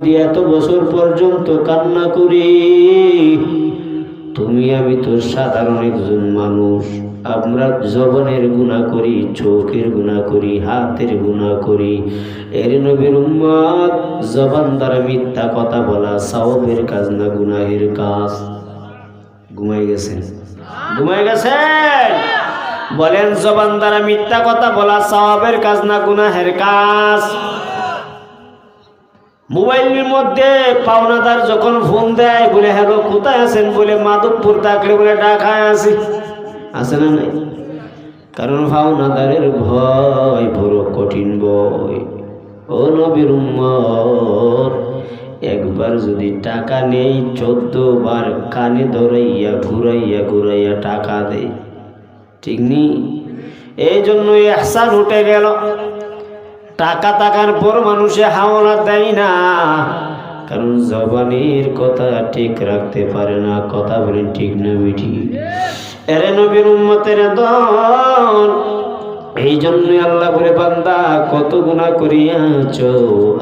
এত বছর পর্যন্ত কান্না করি, তুমি আমি তো সাধারণ একজন মানুষ। আমরা জবনের গুণা করি, চোখের গুণা করি, হাতের গুণা করি। এর নবীর উম্মত, জবান দ্বারা মিথ্যা কথা বলা সাওবের কাজ না গুনাহের কাজ। ঘুমাই গেছেন? ঘুমাই গেছেন? বলেন, জবান দ্বারা মিথ্যা কথা বলা, সাওয়াবের কাজ না গুনাহের কাজ? মোবাইলের মধ্যে পাওনাদার যখন ফোন দেয়, বলে, হ্যালো, কোথায় আছেন? বলে, মাধবপুর ডাকলে বলে ডাকায় আছি। আসে না নাই? কারণ পাওনাদারের ভয়, বড় কঠিন ভয় ও নবীর একবার যদি টাকা নেই চোদ্দ বার কানে ধরাইয়া, ঘুরাইয়া ঘুরাইয়া টাকা দেয়। ঠিক নেই? এই জন্য এহসান উঠে গেল। টাকা টাকার পর মানুষে হাওলা দেয় না। কারণ জবানের কথা ঠিক রাখতে পারে না, কথা বলেন ঠিক না, মিঠি। এরে নবীর উম্মতের দল এই জন্যই আল্লাহ বলে, বান্দা, কত গুণা করিয়াছ?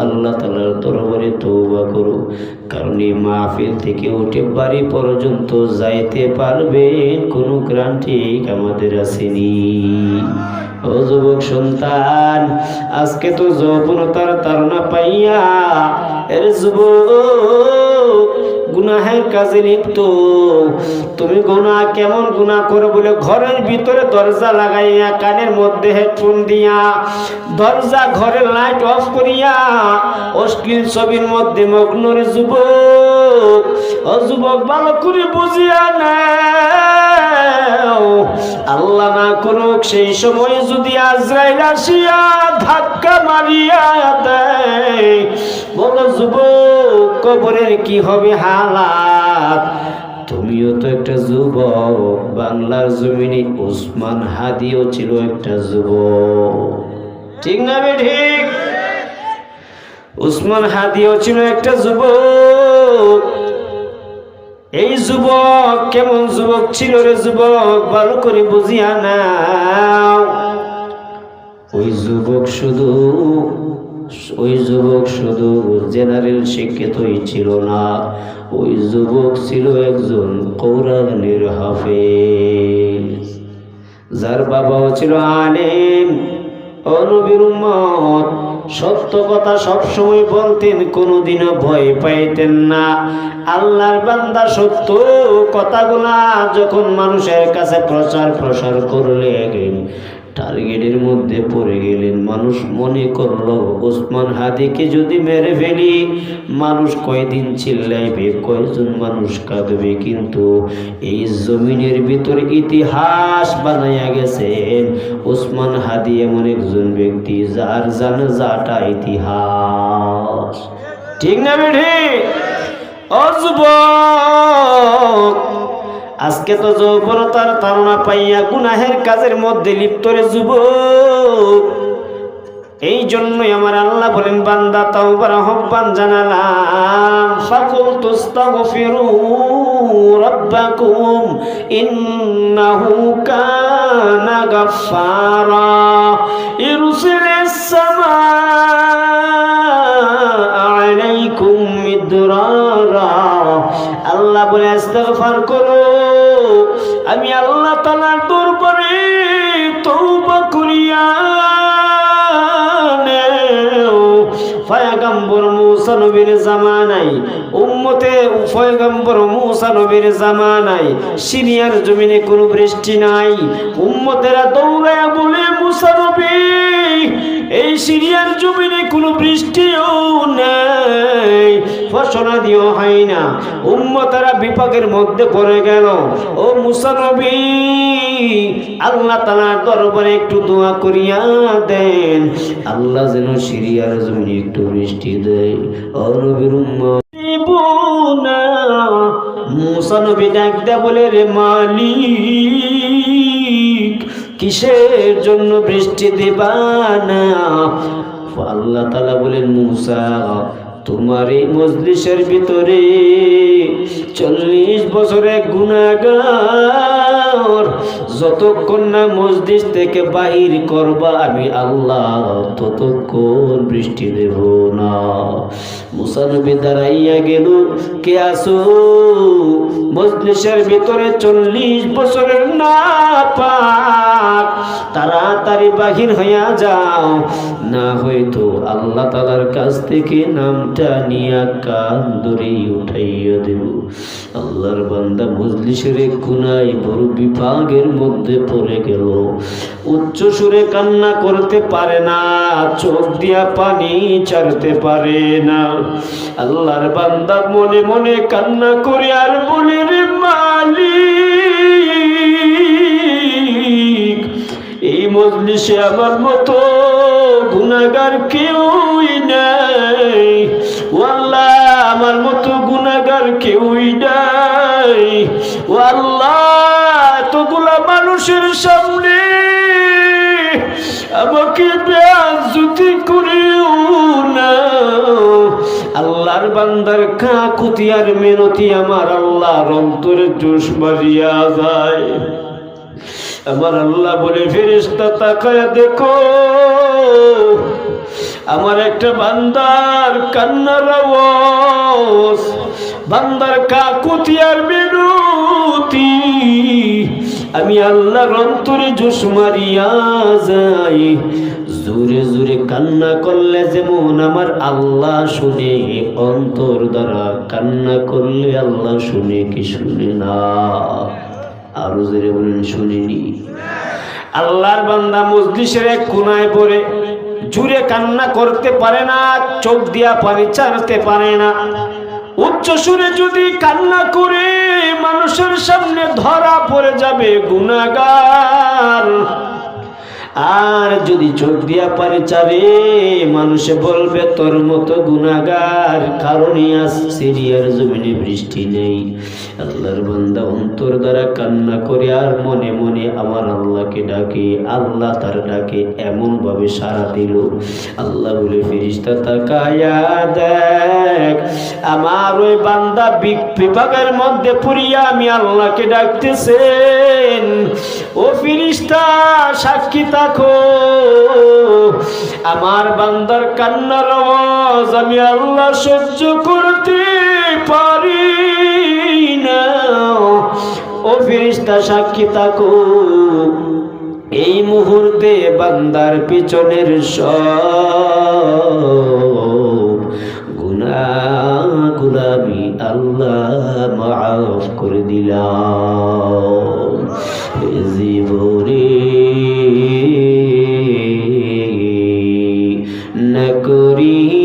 আল্লাহ তালার দরবারে তৌবা করো। কারণ এই মাহফিল থেকে উঠে বাড়ি পর্যন্ত যাইতে পারবেন, কোনো গ্রান্টি আমাদের আসেনি। ও যুবক সন্তান, আজকে তো যৌবনতার তারা পাইয়া, এর যুবক গুনাহের কাজে লিপ্ত। তুমি গুনা কেমন গুনাহ করো বলে ঘরের ভিতরে দরজা লাগাইয়া, কানের মধ্যে হেডফোন দিয়া, দরজা ঘরের লাইট অফ করিয়া, অশ্লীল ছবির মধ্যে মগ্নরে যুবক। যুবক ভালো করে বুঝিয়া নাও। আল্লাহ না করুক, সেই সময় যদি আজরাইল আসিয়া ধাক্কা মারিয়া দেয়। বলো, যুবক, কবরের কি হবে হালাত? তুমিও তো একটা যুবক, বাংলার জমিনে উসমান হাদিও ছিল একটা যুবক। ঠিক না বে ঠিক? উসমান হাদিও ছিল একটা যুবক। এই যুবক কেমন যুবক ছিল রে যুবক? ভালো করে বুঝিয়া নাও। ওই যুবক শুধু, ওই যুবক শুধু জেনারেল শিক্ষিতই ছিল না। ওই যুবক ছিল একজন কৌরানের হাফেজ। যার বাবাও ছিল আলেম উম্মত, সত্য কথা সবসময় বলতেন, কোনোদিনও ভয় পাইতেন না। আল্লাহর বান্দা সত্য কথাগুলা যখন মানুষের কাছে প্রচার প্রসার করলেন টার্গেটের মধ্যে পড়ে গেলেন। মানুষ মনে করল, ওসমান হাদিকে যদি মেরে ফেলি, মানুষ কয়দিন চিল্লাইবে, কয়জন মানুষ কাঁদবে? কিন্তু এই জমিনের ভিতরে ইতিহাস বানাইয়া গেছেন। ওসমান হাদি এমন একজন ব্যক্তি, যার জানে যাটা ইতিহাস। ঠিক না বেঠি? অযুবক আজকে তো যৌবনতার তারা পাইয়া গুনাহের কাজের মধ্যে লিপ্ত রে যুবক। এই জন্যই আমার আল্লাহ বলেন, বান্দা তাওবার আহ্বান জানালাম, ফাকুল তুস্তাগফিরু রাব্বাকুম, ইন্নাহু কানা গাফফারা ইরসিলিস সামাআ আলাইকুম মিদরারা। আল্লাহ বলে ইস্তেগফার করো আমি আল্লাহ তাআলার দরবারে তওবা করিয়া ফয়গম্বর মুসা নবীর জামানাই উম্মতে ফয়গম্বর মুসা নবীর জামানাই সিরিয়ার জমিনে কোনো বৃষ্টি নাই। উম্মতেরা দৌড়ায় বলে, মুসা নবী এই সিরিয়ার জমিনে কোনো বৃষ্টিও নেই। ফসলা দিও হয় না। উম্মতারা বিপাকের মধ্যে পড়ে গেল। ও মুসা নবী, আল্লাহ তালার দরবারে একটু দোয়া করিয়া দেন। আল্লাহ যেন সিরিয়ার জমিনে একটু বৃষ্টি দেয়। ও নবীর উম্মত। না। মুসা নবী ডাক দেয়া বলে, রে মালিক কিসের জন্য বৃষ্টি দেবা না? আল্লাহ তালা বলেন মুসা তোমার এই মজলিসের ভিতরে চল্লিশ বছরে গুণাগার যতক্ষণ না মসজিদ থেকে বাহির করবা, আমি আল্লাহ ততক্ষণ বৃষ্টি দেব না। মুসানবী দাঁড়াইয়া গেল, কে আসো মজলিসের ভিতরে চল্লিশ বছরের না পাক তাড়াতাড়ি বাহির হইয়া যাও। না হয়তো আল্লাহ তালার কাছ থেকে নামটা কান ধরে উঠাইয়া দেব। আল্লাহর বান্দা মজলিসের কোনায় বড় বিভাগের মধ্যে পড়ে গেল। উচ্চ সুরে কান্না করতে পারে না, চোখ দিয়া পানি ছাড়তে পারে না। আল্লাহর বান্দা মনে মনে কান্না করে আর বলে রে মালিক মজলিসে আমার মতো গুনাগার কেউই নাই। ওয়াল্লাহ, আমার মতো গুনাগার কেউই নাই। ও আল্লাহ এতগুলা মানুষের সামনে আমাকে বেআজুতি করিও না। আল্লাহর বান্দার কাকুতি আর মেনতি আমার আল্লাহর অন্তরে জোশ মারিয়া যায়। আমার আল্লাহ বলে ফেরিস্তা তাকায় দেখো, আমার একটা বান্দার কান্নার আওয়াজ, বান্দার কাকুতি আর বিনতি। আমি আল্লাহর অন্তরে জোশ মারিয়া যাই, জোরে জোরে কান্না করলে যেমন আমার আল্লাহ শুনে, অন্তর দ্বারা কান্না করলে আল্লাহ শুনে, কি শুনে না। আরও জোরে বলেন শুনিনি আল্লাহর বান্দা মজলিসের এক কোনায় পড়ে, জুড়ে কান্না করতে পারে না, চোখ দিয়া পানি ছাড়তে পারে না। উচ্চ সুরে যদি কান্না করে, মানুষের সামনে ধরা পড়ে যাবে গুনাগার আর যদি চোখ দিয়া পারে চারে মানুষে বলবে, তোর মতো গুনাগার কারণে আজ সিরিয়ার জমিনে বৃষ্টি নেই। আল্লাহর বান্দা অন্তর দ্বারা কান্না করে আর মনে মনে আমার আল্লাহকে ডাকে, আল্লাহ তার ডাকে এমন ভাবে সারা দিল। আল্লাহ বলে ফিরিস্তা তাকায়া দেখ, আমার ওই বান্দা বিভাগের মধ্যে পুরিয়া আমি আল্লাহকে ডাকতেছেন। ও ফিরিস্তা সাক্ষী থাকো আমার বান্দার কান্নার আওয়াজ আমি আল্লাহ সহ্য করতে পারি না। ও ফিরিস্তা সাক্ষী থাকো। এই মুহূর্তে বান্দার পিছনের সব গুনাহগুলো আমি আল্লাহ মাফ করে দিলাম। জীবনে না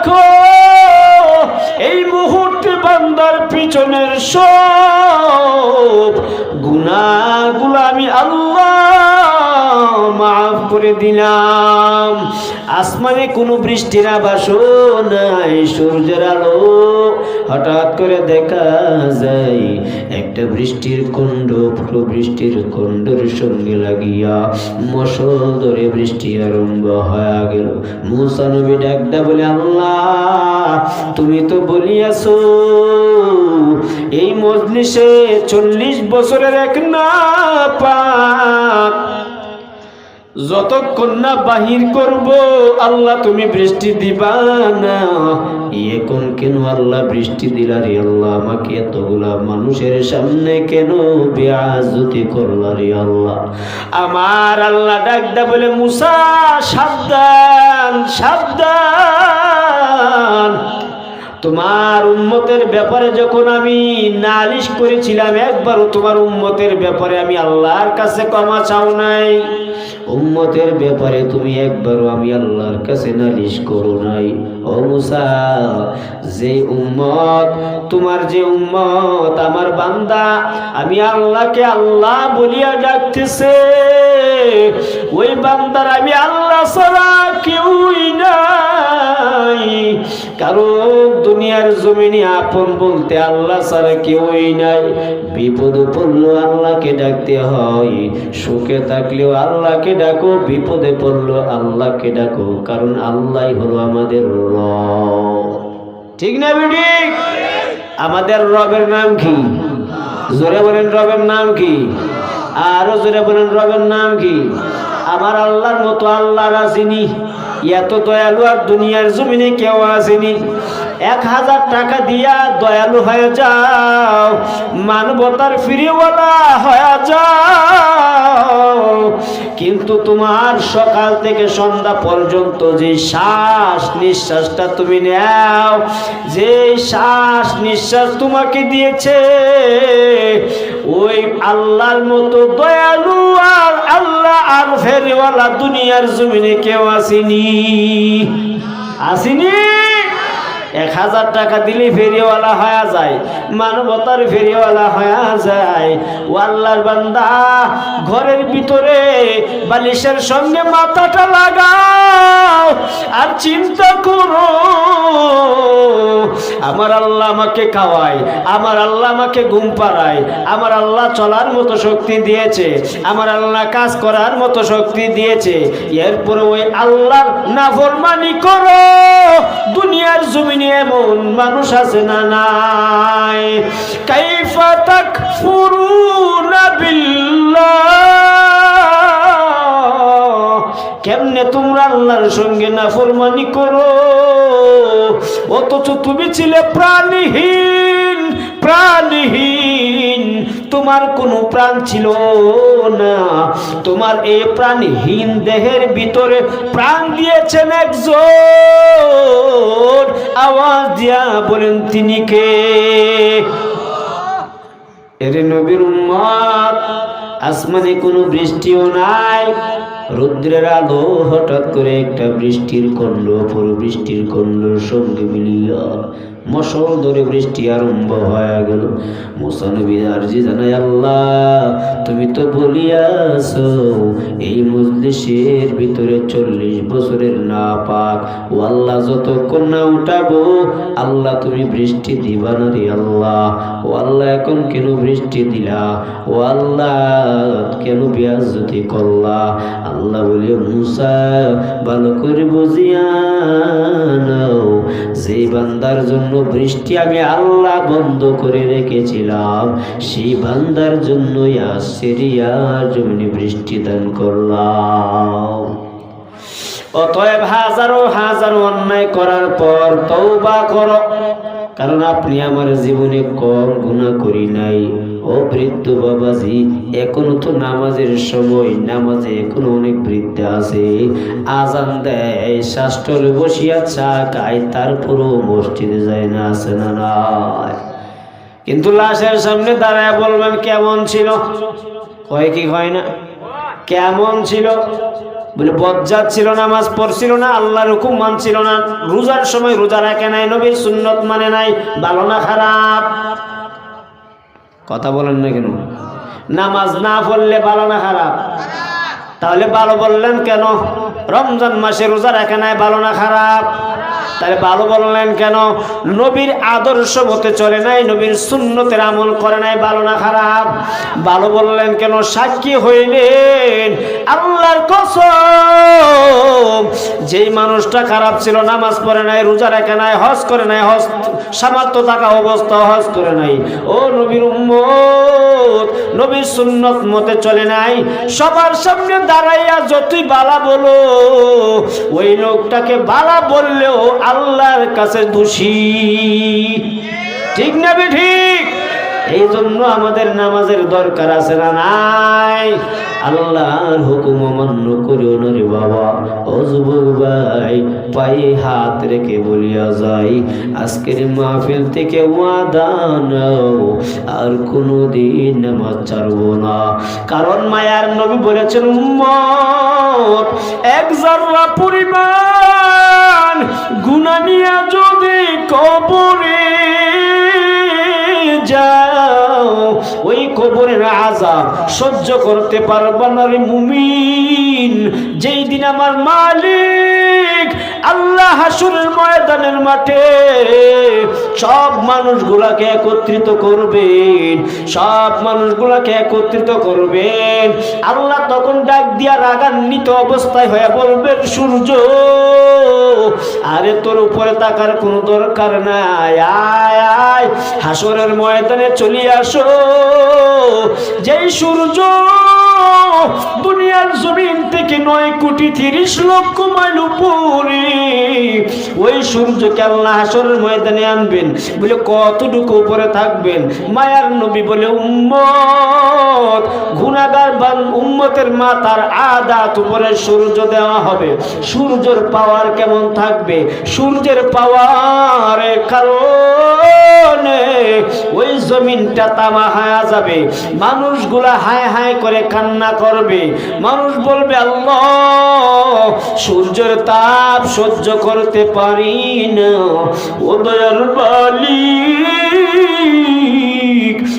বান্দার পিছনের সব গুনাহগুলো আমি আল্লাহ মাফ করে দিলাম। আসমানে কোনো বৃষ্টির আবাসও নাই, সূর্যের আলো হঠাৎ করে দেখা যায়, একটা বৃষ্টির কুণ্ড পুরো বৃষ্টির কুণ্ডের সঙ্গে লাগিয়া মশল ধরে বৃষ্টি আরম্ভ হয়ে গেল। মুসা নবী ডাকডা বলে, আল্লাহ, তুমি তো বলিয়াছো এই মজলিসে চল্লিশ বছরের এক না পাক যতক্ষণ না বাহির করব, আল্লাহ তুমি বৃষ্টি দিবা না। এখন কেন আল্লাহ বৃষ্টি দিলা রে আল্লাহ? আমাকে এতগুলা মানুষের সামনে কেন বেআজতি করলা রে আল্লাহ? আমার আল্লাহ ডাকদা বলে, মুসা, সাবধান সাবধান। তোমার উম্মতের ব্যাপারে যখন আমি নালিশ করেছিলাম, একবারও তোমার উম্মতের ব্যাপারে আমি আল্লাহর কাছে ক্ষমা চাও নাই। উম্মতের ব্যাপারে তুমি একবারও আমি আল্লাহর কাছে নালিশ করো নাই। ও মুসা, যে উম্মত, তোমার যে উম্মত, আমার বান্দা, আমি আল্লাহকে আল্লাহ বলিয়া ডাকতেছে। ওই বান্দার আমি আল্লাহ ছাড়া কেউই নাই। কারণ দুনিয়ার জমিনে আপন বলতে আল্লাহ ছাড়া কেউই নাই। বিপদ পড়ল আল্লাহকে ডাকতে হয়। সুখে থাকলেও আল্লাহকে ডাকো, বিপদে পড়ল আল্লাহকে ডাকো, কারণ আল্লাহ হলো আমাদের রব। ঠিক না বিডি আমাদের রবের নাম কি? জোরে বলেন রবের নাম কি? আরও জোরে বলেন রবের নাম কি? আমার আল্লাহর মতো আল্লাহর আসেনি এত দয়ালু আর দুনিয়ার জমিনে কেউ আসেনি এক হাজার টাকা দিয়া দয়ালু হয়ে যাও, মানবতার ফিরিওয়ালা হয়ে যাও। কিন্তু তোমার সকাল থেকে সন্ধ্যা পর্যন্ত যে শ্বাস নিঃশ্বাসটা তুমি নাও, যে শ্বাস নিঃশ্বাস তোমাকে দিয়েছে, ওই আল্লাহর মতো দয়ালু আর আল্লাহ আর ফেরিওয়ালা দুনিয়ার জমিনে কেউ আসেনি। আসেনি? এক হাজার টাকা দিলে ফেরিওয়ালা হয়ে যায়, মানবতার ফেরিওয়ালা হয়ে যায়। ওয়াল্লার বান্দা ঘরের ভিতরে বালিশের সঙ্গে মাথাটা লাগাও, আর চিন্তা আমার আল্লাহ আমাকে খাওয়ায়, আমার আল্লাহ আমাকে ঘুম পাড়ায়, আমার আল্লাহ চলার মতো শক্তি দিয়েছে, আমার আল্লাহ কাজ করার মতো শক্তি দিয়েছে, এরপরে ওই আল্লাহর নাফরমানি করো, দুনিয়ার জমিনে এমন মানুষ আছে না নাই। কাইফা তাকফুরুনা বিল্লাহ। কেমনে তোমরা আল্লাহর সঙ্গে নাফরমানি করো? অথচ তুমি ছিলে প্রাণীহীন প্রাণীহীন। তোমার কোনো প্রাণ ছিল না। তোমার এই প্রাণহীন দেহের ভিতরে প্রাণ দিয়েছেন একজন। আওয়াজ দিয়া বলেন, তিনি কে? এরে নবীর উম্মত, আসমানে কোনো বৃষ্টিও নাই। রুদ্রের আলো হঠাৎ করে একটা বৃষ্টির খণ্ড পুরো বৃষ্টির খণ্ডর সঙ্গে মিলিয়া মশল ধরে বৃষ্টি আরম্ভ হয়ে গেল। মুসানবী আরজি জানাই আল্লাহ, তুমি তো বলিয়াছ, এই মজলিসের ভিতরে চল্লিশ বছরের না পাক ও আল্লাহ, যতক্ষণ না উঠাবো, আল্লাহ, তুমি বৃষ্টি দিবা না রে আল্লাহ। ও আল্লাহ এখন কেন বৃষ্টি দিলা? ও আল্লাহ কেন বিয়াজতি করলা? আল্লাহ বলে, মুসা, ভালো করে বুঝিয়া যে বান্দার জন্য বৃষ্টি আমি আল্লাহ বন্ধ করে রেখেছিলাম, সেই বান্দার জন্য জমিনে বৃষ্টি দান করলাম। অতএব হাজারো হাজারো অন্যায় করার পর তৌবা করো। কারণ আপনি আমার জীবনে কম গুণা করি নাই। ও বৃদ্ধ বাবাজি, এখনও তো নামাজের সময়, নামাজে এখনও অনেক বৃদ্ধ আছে। আজান দেয় শাস্ত্রে বসিয়া চা খায়, তারপরও মসজিদে যায় না আছে না নাই কিন্তু লাশের সামনে দাঁড়ায় বলবেন, কেমন ছিল? কয় কি হয় না? কেমন ছিল? বলে বজ্জাত ছিল, নামাজ পড়ছিল না, আল্লাহর হুকুম মানছিল না। রোজার সময় রোজা রাখে নাই, নবীর সুন্নত মানে নাই, ভালো না খারাপ? কথা বলেন না কেন? নামাজ না পড়লে ভালো না খারাপ? তাহলে ভালো বললেন কেন? রমজান মাসে রোজা রাখে নাই, ভালো না খারাপ? তাহলে ভালো বললেন কেন? নবীর আদর্শ মতে চলে নাই, নবীর সুন্নতের আমল করে নাই, ভালো না খারাপ? ভালো বললেন কেন? সাক্ষী হইলেন, আল্লাহর কসম। যেই মানুষটা খারাপ ছিল, নামাজ পড়ে নাই, রোজা রাখে নাই, হজ করে নাই, হজ সামর্থ্য থাকা অবস্থা, হজ করে নাই। ও নবীর উম্মত, নবীর সুন্নত মতে চলে নাই। সবার সামনে দাঁড়াইয়া যতই বালা বলো, ওই লোকটাকে বালা বললেও আল্লাহর কাছে দোষী। ঠিক না ঠিক এই জন্য আমাদের নামাজের দরকার আছে না নাই? আল্লাহর হুকুম অমান্য করিও না রে বাবা। ও যুবক ভাই, পায়ে হাত রেখে বলিয়া যাই, আজকের মাহফিল থেকে ওয়াদা আর কোনো দিন নামাজ ছাড়বো না। কারণ মায়ার নবী বলেছেন, উম্মত, এক জাররা পরিমাণ নিয়া যদি কবরে আজাব সহ্য করতে পারবা না রে মুমিন। যেই দিন আমার মালিক আল্লাহ হাসুরের ময়দানের মাঠে সব মানুষগুলাকে একত্রিত করবেন, সব মানুষগুলাকে একত্রিত করবেন। আল্লাহ তখন ডাক দিয়া রাগান্বিত অবস্থায় হয়ে বলবেন, সূর্য, আরে তোর উপরে তাকার কোনো দরকার নাই, আয় আয়, হাসরের ময়দানে চলে আসো। যেই সূর্য দুনিয়ার জমিন থেকে নয় কোটি তিরিশ লক্ষ মাইল উপরে। ওই সূর্যকে আল্লাহ হাসরের ময়দানে আনবেন, বলে কতটুকু উপরে থাকবেন? মায়ার নবী বলে, উম্মত বান, উম্মতের মাতার আদাত উপরে সূর্য দেওয়া হবে। সূর্যের পাওয়ার কেমন থাকবে? সূর্যের পাওয়ারের কারণে ওই জমিনটা তামা হায়া যাবে। মানুষগুলা হায় হায় করে কান্না করবে। মানুষ বলবে আল্লাহ সূর্যের তাপ সহ্য করতে পারি না। ও বালি।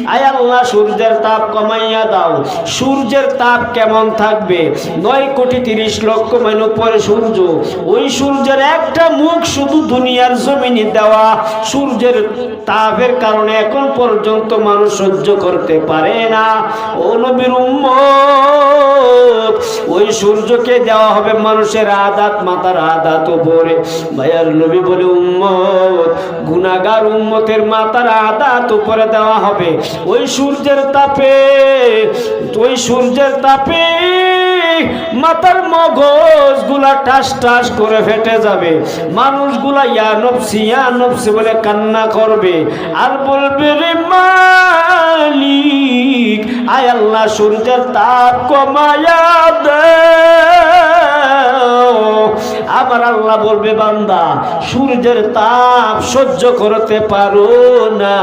আয় আল্লাহ, সূর্যের তাপ কমাইয়া দাও। সূর্যের তাপ কেমন থাকবে? নয় কোটি তিরিশ লক্ষ মাইল পরে সূর্য। ওই সূর্যের একটা মুখ শুধু দুনিয়ার জমিনে দেওয়া। সূর্যের তাপের কারণে এখন পর্যন্ত মানুষ সহ্য করতে পারে না। ও নবীর ওই সূর্যকে দেওয়া হবে মানুষের আদাত, মাতার আদাত উপরে। ভাইয়ার নবী বলে, উম্মত গুনাগার উম্মতের মাতার আদাত উপরে দেওয়া হবে। ওই সূর্যের তাপে, ওই সূর্যের তাপে মাথার মগজগুলা টাস টাস করে ফেটে যাবে। মানুষগুলা ইয়া নফসি ইয়া নফসি বলে কান্না করবে। আর বলবে, রে মালিক, আয় আল্লাহ সূর্যের তাপ কমায়া দে। আমার আল্লাহ বলবে, বান্দা, সূর্যের তাপ সহ্য করতে পারো না।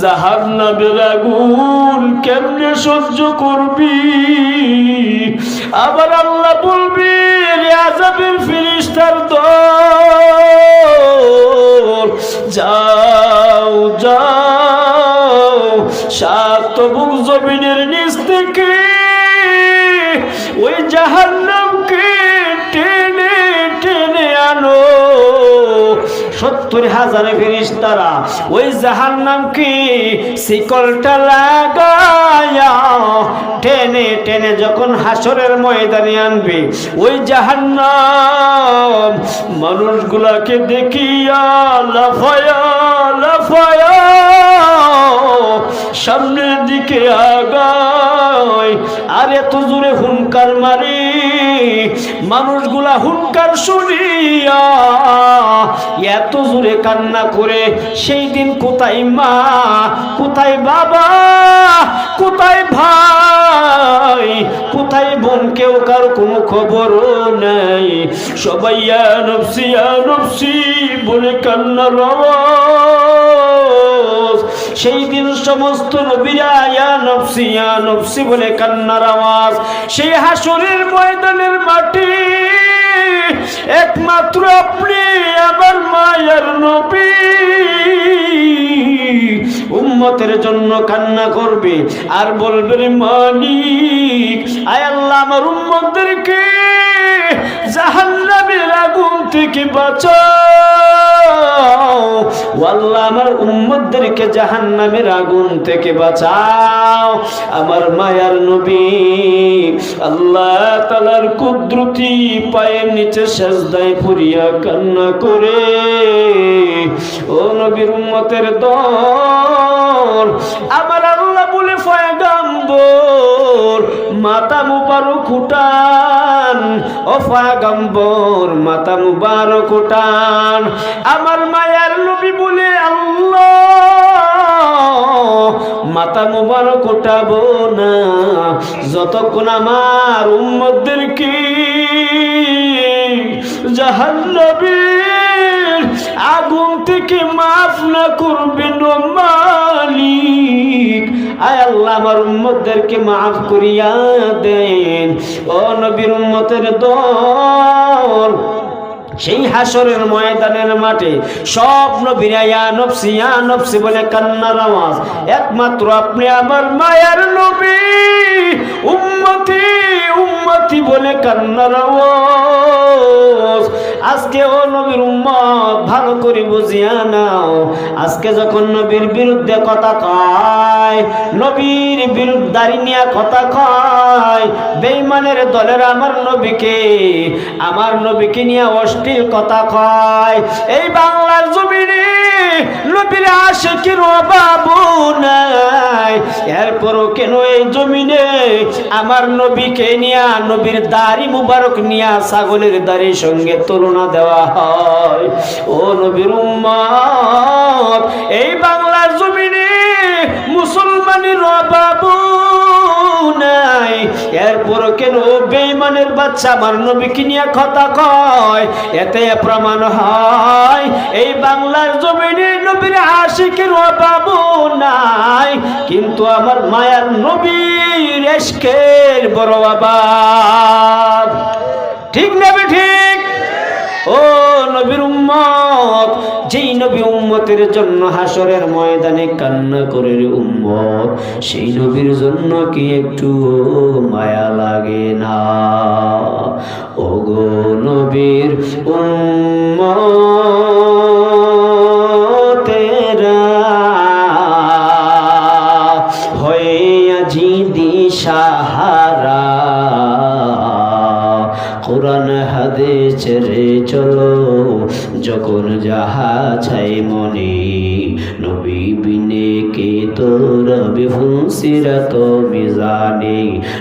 জাহার নামের আগুন কেমনে সহ্য করবি? আবার আল্লাহ বলবি আজাবের ফিরিস্তার যাও যাও, সাত বুক জমিনের সত্তর হাজারে তারা ওই জাহান্নামকে শিকলটা লাগায়া টেনে টেনে যখন হাসরের ময়দানে আনবে, ওই জাহান্নাম মানুষগুলাকে দেখিয়া লাফায়া লাফায়া সামনের দিকে আগায়। আর এত জোরে হুনকার মারি, মানুষগুলা হুনকার শুনিয়া এত জোরে কান্না করে, সেই দিন কোথায় মা, কোথায় বাবা, কোথায় ভাই, কোথায় বোনকে কেউ কার কোনো খবরও নাই। সবাই ইয়া নফসি বলে কান্নার সেই দিন সমস্ত নবীরা বলে কান্নার আওয়াজ। সেই হাসুরের ময়দানের মাটি, একমাত্র আপনি আমার মায়ের নবী। উম্মতের জন্য কান্না করবে আর বলবে রে মালিক আয় আল্লাহ আমার উম্মতদেরকে জাহান্নামের আগুন থেকে বাঁচাও। আল্লাহ আমার জাহান্নামের আগুন থেকে বাঁচাও। আমার মায়ার নবী, আল্লাহ তালার কুদরতি পায়ের নিচে সেজদায় পড়িয়া কান্না করে। ও নবীর উম্মতের দল, আমার আল্লাহ বলে ফয়াগাম্বর, মাতা মুবারক উঠান। ও ফয়াগাম্বর, মাতা মুবারক উঠান। আমার মায়ার নবী বলে, আল্লাহ, মাতা মুবারক উঠাবো না। যতক্ষণ আমার উম্মতদেরকে জাহান্নবীর আগুন থেকে মাফ না করবেন ও মালিক আয় মাফ করিয়া দেন। ও নবীর উম্মতের দল, সেই হাসরের ময়দানের মাঠে সব নবীরা বলে কান্নার আওয়াজ। একমাত্র আপনি আমার মায়ের নবী, উম্মতি উম্মতি বলে কান্নার আওয়াজ। আজকে ও নবীর উম্মত ভালো করে বুঝিয়া নাও। আজকে যখন নবীর বিরুদ্ধে কথা কয়, নবীর বিরুদ্ধারি নিয়ে কথা কয় বেইমানের দলের আমার নবীকে আমার নবীকে নিয়ে অশ্লীল কথা কয়। এই বাংলার জমিনে নবীর আশেকের অভাব নাই। এরপরও কেন এই জমিনে আমার নবীকে নিয়া, নবীর দাড়ি মুবারক নিয়া ছাগলের দাড়ির সঙ্গে তুলনা দেওয়া হয়? ও নবীর উম্মত এই বাংলার জমিনে মুসলমানের অভাব নাই। এরপর কেন বেইমানের বাচ্চা আমার নবীকে নিয়ে কথা কয়? এতে প্রমাণ হয়, এই বাংলার জমিনে নবীর আশিকের অভাব নাই। কিন্তু আমার মায়ার নবীর এসকের বড় অভাব ঠিক নেবে ঠিক? ও নবীর উম্মত, যেই নবী উম্মতের জন্য হাসরের ময়দানে কান্না করে উম্মত, সেই নবীর জন্য কি একটু মায়া লাগে না? ও গো নবীর উম্মতেরা দিশাহারা, কোরআন হাদে চলো যখন যাহা ছাই মনে, নবী বিনে কে তোর বিভুসিরাত মিজানে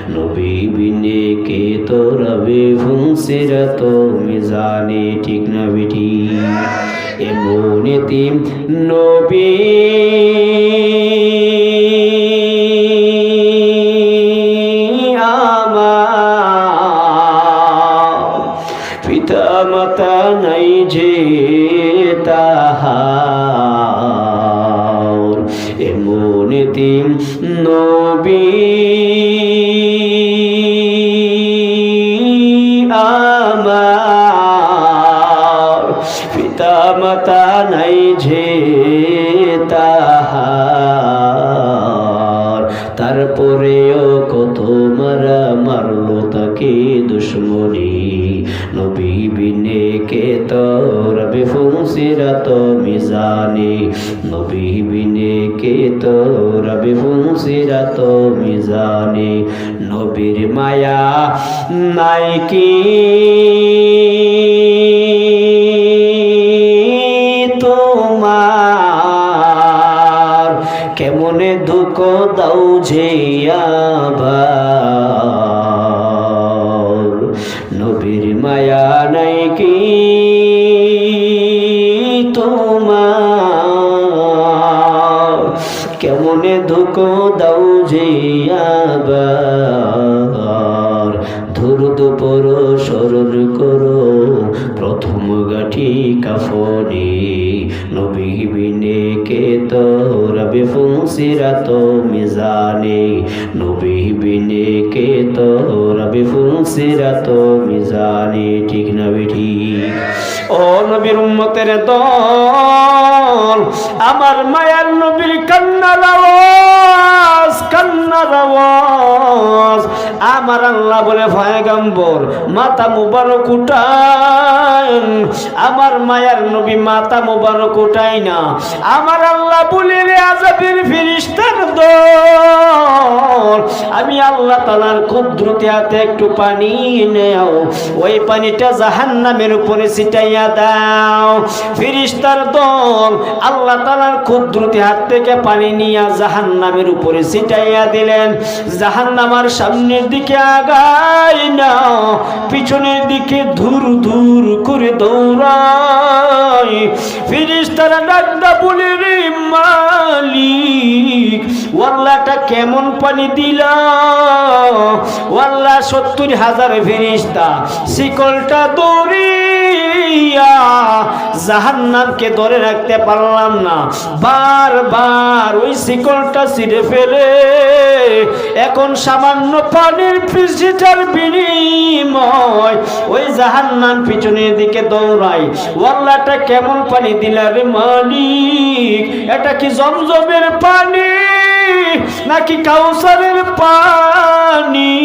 নবী বিনে কে তোর বিভুসিরাত মিজানে ঠিক না বেটি? এমন নবী কি তোমার কেমনে দুঃখ দাও যে ফুসিরাত মিজানে, নবী বিনে কে তো? রবি ফুসিরাত মিজানে, ঠিক না ঠিক? ও নবীর উম্মতের দল, আমার মায়ার নবীর কান্নার আওয়াজ কান্নার আওয়াজ। আমার আল্লাহ বলে ভয়গম্বর মাতা মুবারক উঠান। আমার মায়ার নবী মাতা মুবারক উঠাই না। আমার আল্লাহ বলে, রে আজাবের ফিরিস্তার দল, আমি আল্লাহ তালার কুদ্রুতি হাতে একটু পানি নেও। ওই পানিটা জাহান্নামের উপরে ছিটাইয়া দাও। ফিরিস্তার দল, আল্লাহ তালার কুদ্রুতি হাত থেকে পানি নিয়ে জাহান্নামের উপরে ছিটাইয়া দিলেন। জাহান্নামার সামনের দিকে আগাই না, পিছনের দিকে ধুর ধুর করে দৌড়াই ফিরিস্তারা ডাকদা বলে, রে মালিক, ওয়াল্লাটা কেমন পানি দিলা? ওয়াল্লা সত্তর হাজার ফেরিস্তা শিকলটা দৌড়িয়া জাহান্নামকে ধরে রাখতে পারলাম না। বারবার ওই শিকলটা ছিঁড়ে ফেলে। এখন সামান্য পানির পিছিটার বিনিময় ওই জাহান্নাম পিছনের দিকে দৌড়াই ওয়াল্লাটা কেমন পানি দিলা রে মালিক? এটা কি জমজমের পানি? নাকি কাউসারের পানি?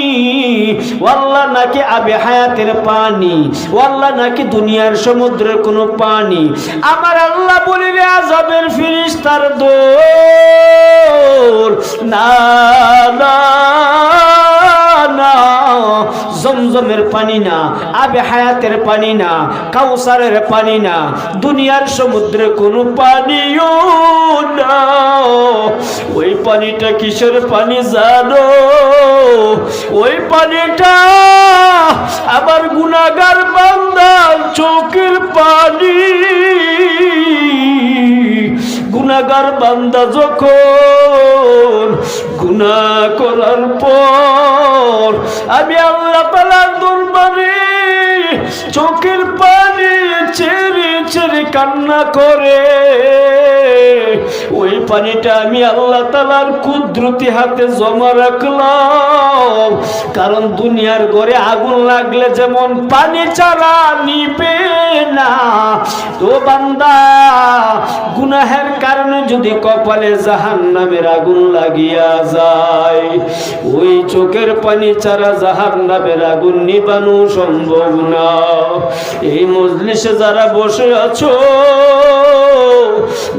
ওয়াল্লাহ নাকি আবে হায়াতের পানি? ওয়াল্লাহ নাকি দুনিয়ার সমুদ্রের কোনো পানি? আমার আল্লাহ বলিলে আজাবের ফিরিস্তার দোল না না জমজমের পানি না, আবে হায়াতের পানি না, কাউসারের পানি না, দুনিয়ার সমুদ্রে কোনো পানিও না। পানিটা কিসের পানি জানো? ওই পানিটা আবার গুনাগার বান্দার চোখের পানি। গুনাগার বান্দা যখন গুনা করার পর আমি আল্লাহ তালার দরবারে চোখের পানি ছেড়ে ছেড়ে কান্না করে। ওই পানিটা আমি আল্লাহ তালার কুদরতি হাতে জমা রাখলাম। কারণ দুনিয়ার ঘরে আগুন লাগলে যেমন পানি ছাড়া নিবে না। তো বান্দা, গুনাহের কারণে যদি কপালে জাহান নামের আগুন লাগিয়া যায়, ওই চোখের পানি ছাড়া জাহান নামের আগুন নিবানো সম্ভব না। এই মজলিসে যারা বসে আছো,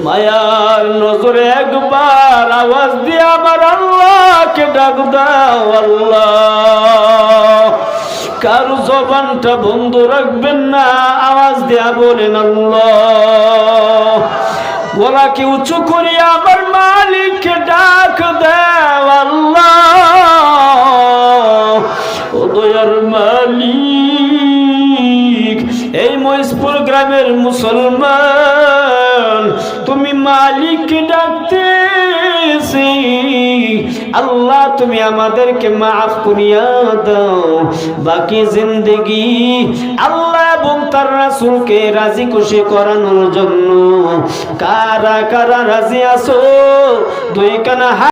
মায়ার নজরে একবার আওয়াজ দিয়ে আমার আল্লাহকে ডাক দাও, আল্লাহ। কারও জবানটা বন্ধ রাখবেন না, আওয়াজ দেয়া বলেন, আল্লাহ। গলাকে উঁচু করি আমার মালিককে ডাক দেও ও দয়ার মালিক। এই মহিষপুর গ্রামের মুসলমান, তুমি মালিককে ডাকতেছি। আল্লাহ, তুমি আমাদেরকে মাফ করিয়া দাও। বাকি জিন্দগি আল্লাহ এবং তার রাসূলকে রাজি খুশি করানোর জন্য। কারা কারা রাজি আছো? দুই কানা